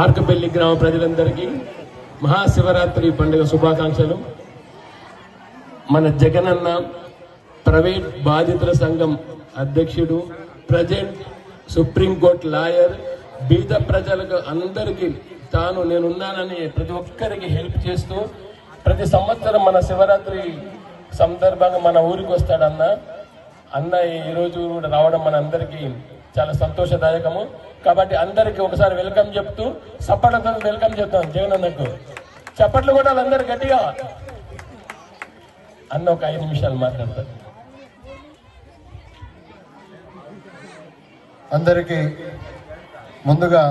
ఆర్కపల్లి గ్రామ ప్రజలందరికీ మహాశివరాత్రి పండుగ శుభాకాంక్షలు. మన జగనన్న ప్రైవేట్ బాధితుల సంఘం అధ్యక్షుడు ప్రజెంట్ సుప్రీంకోర్టు లాయర్ బీద ప్రజలకు అందరికీ తాను నేనున్నానని ప్రతి ఒక్కరికి హెల్ప్ చేస్తూ ప్రతి సంవత్సరం మన శివరాత్రి సందర్భంగా మన ఊరికి వస్తాడన్న అన్న. ఈరోజు కూడా రావడం మన అందరికీ చాలా సంతోషదాయకము. కాబట్టి అందరికీ ఒకసారి వెల్కమ్ చెప్తూ సప్పట్లతో వెల్కమ్ చెప్తాం జగన్ చప్పట్లు కూడా వాళ్ళందరూ గట్టిగా. అన్న ఒక ఐదు నిమిషాలు మాట్లాడతారు అందరికీ ముందుగా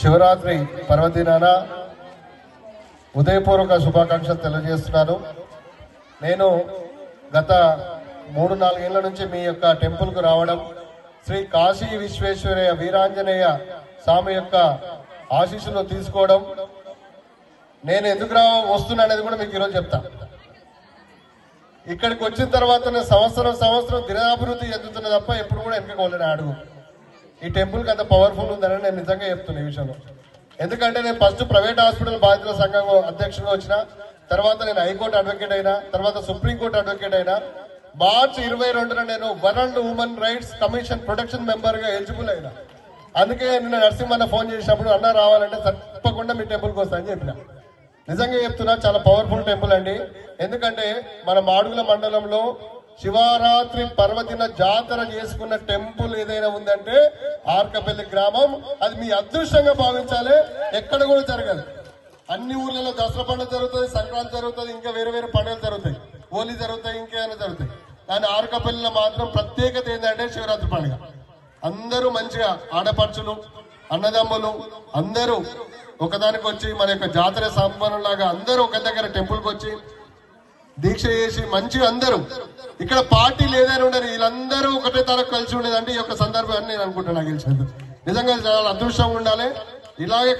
శివరాత్రి పర్వదినాన ఉదయపూర్వక శుభాకాంక్షలు తెలియజేస్తున్నాను. నేను గత మూడు నాలుగేళ్ళ నుంచి మీ యొక్క టెంపుల్కు రావడం శ్రీ కాశీ విశ్వేశ్వరయ్య వీరాంజనేయ స్వామి యొక్క ఆశీస్సులు తీసుకోవడం. నేను ఎందుకు రా వస్తున్నా అనేది కూడా మీకు ఈరోజు చెప్తా. ఇక్కడికి వచ్చిన తర్వాత నేను సంవత్సరం సంవత్సరం దినాభివృద్ధి చెందుతున్న తప్ప ఎప్పుడు కూడా వెనక అడుగు. ఈ టెంపుల్కి అంత పవర్ఫుల్ ఉందని నేను నిజంగా చెప్తున్నా ఈ విషయంలో. ఎందుకంటే నేను ఫస్ట్ ప్రైవేట్ హాస్పిటల్ బాధితుల సంఘం అధ్యక్షుడిగా వచ్చిన తర్వాత నేను హైకోర్టు అడ్వకేట్ అయినా తర్వాత సుప్రీంకోర్టు అడ్వకేట్ అయినా మార్చి ఇరవై రెండున నేను world women rights commission protection మెంబర్గా ఎలిజిబుల్ అయినా. అందుకే నిన్న నరసింహన్న ఫోన్ చేసినప్పుడు అన్న రావాలంటే తప్పకుండా మీ టెంపుల్కి వస్తా అని చెప్పిన. నిజంగా చెప్తున్నా చాలా పవర్ఫుల్ టెంపుల్ అండి. ఎందుకంటే మన మాడుగుల మండలంలో శివరాత్రి పర్వదిన జాతర చేసుకున్న టెంపుల్ ఏదైనా ఉందంటే ఆర్కపల్లి గ్రామం. అది మీ అదృష్టంగా భావించాలి ఎక్కడ కూడా జరగదు. అన్ని ఊర్లలో దసరా పండుగ జరుగుతుంది సంక్రాంతి జరుగుతుంది ఇంకా వేరే వేరే పండుగలు జరుగుతాయి. హోలీ జరుగుతాయి ఇంకేమైనా జరుగుతాయి. కానీ ఆర్కపల్లిలో మాత్రం ప్రత్యేకత ఏంటంటే శివరాత్రి పండుగ. అందరూ మంచిగా ఆడపడుచులు అన్నదమ్ములు అందరూ ఒకదానికి వచ్చి మన యొక్క జాతర సంపన్నులాగా అందరూ ఒక దగ్గర టెంపుల్కి వచ్చి దీక్ష చేసి మంచిగా అందరూ ఇక్కడ పార్టీ లేదని ఉండరు వీళ్ళందరూ ఒకటే తరకు కలిసి ఉండేదంటే ఈ యొక్క సందర్భాన్ని నేను అనుకుంటున్నా నాకు నిజంగా చాలా అదృష్టంగా ఉండాలి. ఇలాగే